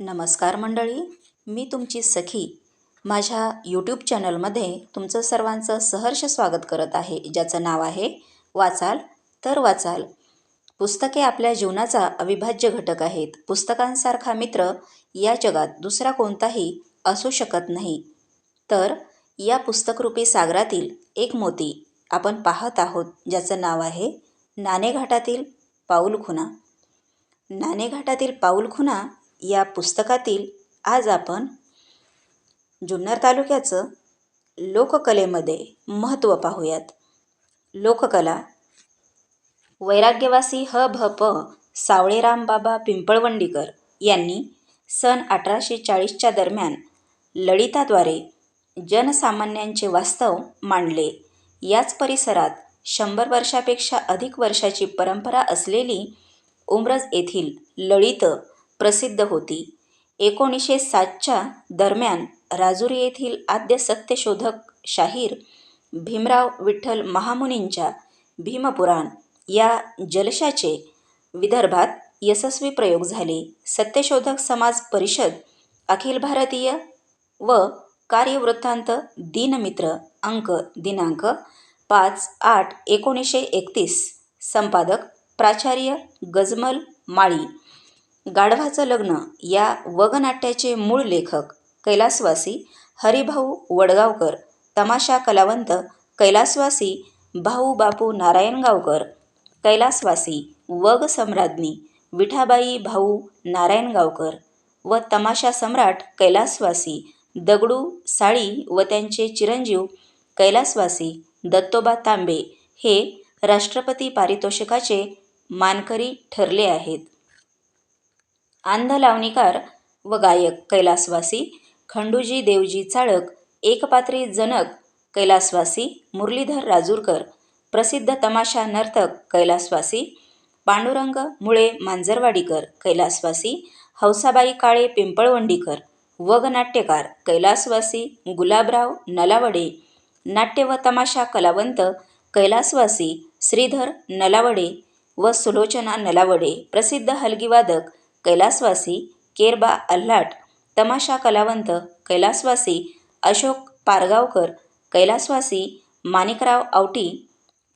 नमस्कार मंडळी मी तुमची सखी. माझ्या यूट्यूब चॅनलमध्ये तुमचं सर्वांचं सहर्ष स्वागत करत आहे ज्याचं नाव आहे वाचाल तर वाचाल. पुस्तके आपल्या जीवनाचा अविभाज्य घटक आहेत. पुस्तकांसारखा मित्र या जगात दुसरा कोणताही असू शकत नाही. तर या पुस्तकरूपी सागरातील एक मोती आपण पाहत आहोत ज्याचं नाव आहे नाणेघाटातील पाऊलखुणा नाणेघाटातील पाऊलखुणा या पुस्तकातील आज आपण जुन्नर तालुक्याचं लोककलेमध्ये महत्त्व पाहूयात. लोककला वैराग्यवासी ह भ प सावळेराम बाबा पिंपळवंडीकर यांनी सन अठराशे चाळीसच्या दरम्यान ललिताद्वारे जनसामान्यांचे वास्तव मांडले. याच परिसरात शंभर वर्षापेक्षा अधिक वर्षाची परंपरा असलेली उमरज येथील ललित प्रसिद्ध होती. एकोणीसशे सातच्या दरम्यान राजुरी येथील आद्य सत्यशोधक शाहीर भीमराव विठ्ठल महामुनींच्या भीमपुराण या जलशाचे विदर्भात यशस्वी प्रयोग झाले. सत्यशोधक समाज परिषद अखिल भारतीय व कार्यवृत्तांत दिनमित्र अंक दिनांक पाच आठ एकोणीसशे एकतीस संपादक प्राचार्य गजमल माळी. गाढवाचं लग्न या वगनाट्याचे मूळ लेखक कैलासवासी हरिभाऊ वडगावकर तमाशा कलावंत कैलासवासी भाऊ बापू नारायणगावकर कैलासवासी वग सम्राज्ञी विठाबाई भाऊ नारायणगावकर व तमाशा सम्राट कैलासवासी दगडू साळी व त्यांचे चिरंजीव कैलासवासी दत्तोबा तांबे हे राष्ट्रपती पारितोषिकाचे मानकरी ठरले आहेत. अंधलावणीकार व गायक कैलासवासी खंडूजी देवजी चाळक एकपात्री जनक कैलासवासी मुरलीधर राजूरकर प्रसिद्ध तमाशा नर्तक कैलासवासी पांडुरंग मुळे मांजरवाडीकर कैलासवासी हौसाबाई काळे पिंपळवंडीकर वगनाट्यकार कैलासवासी गुलाबराव नलावडे नाट्य व तमाशा कलावंत कैलासवासी श्रीधर नलावडे व सुलोचना नलावडे प्रसिद्ध हलगीवादक कैलासवासी केरबा अल्हाट तमाशा कलावंत कैलासवासी अशोक पारगावकर कैलासवासी माणिकराव आवटी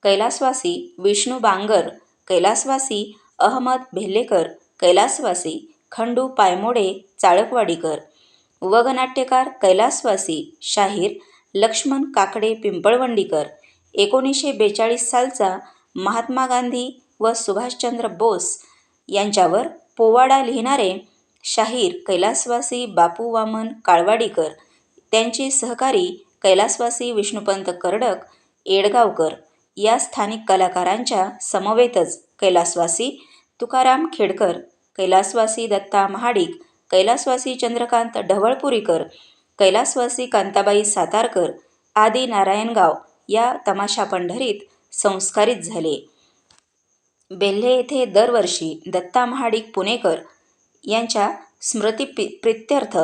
कैलासवासी विष्णू बांगर कैलासवासी अहमद भेल्लेकर कैलासवासी खंडू पायमोडे चाळकवाडीकर वगनाट्यकार कैलासवासी शाहीर लक्ष्मण काकडे पिंपळवंडीकर एकोणीसशे बेचाळीस सालचा महात्मा गांधी व सुभाषचंद्र बोस यांच्यावर पोवाडा लिहिणारे शाहीर कैलासवासी बापू वामन काळवाडीकर त्यांचे सहकारी कैलासवासी विष्णुपंत कर्डक येडगावकर या स्थानिक कलाकारांच्या समवेतच कैलासवासी तुकाराम खेडकर कैलासवासी दत्ता महाडिक कैलासवासी चंद्रकांत ढवळपुरीकर कैलासवासी कांताबाई सातारकर आदी नारायणगाव या तमाशा पंढरीत संस्कारित झाले. बेल्हे येथे दरवर्षी दत्ता महाडिक पुणेकर यांच्या स्मृतिप्रित्यर्थ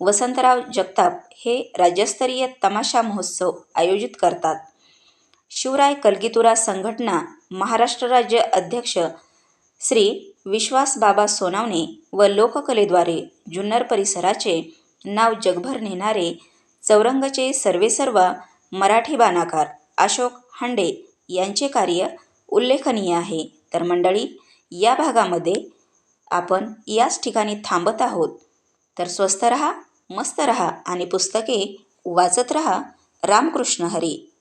वसंतराव जगताप हे राज्यस्तरीय तमाशा महोत्सव आयोजित करतात. शिवराय कलगीतुरा संघटना महाराष्ट्र राज्य अध्यक्ष श्री विश्वासबाबा सोनावणे व लोककलेद्वारे जुन्नर परिसराचे नाव जगभर नेणारे चौरंगचे सर्वेसर्वा मराठी बाणाकार अशोक हांडे यांचे कार्य उल्लेखनीय आहे. तर मंडळी या भागामध्ये आपण याच ठिकाणी थांबत आहोत. तर स्वस्त रहा मस्त रहा आणि पुस्तके वाचत रहा. रामकृष्ण हरी.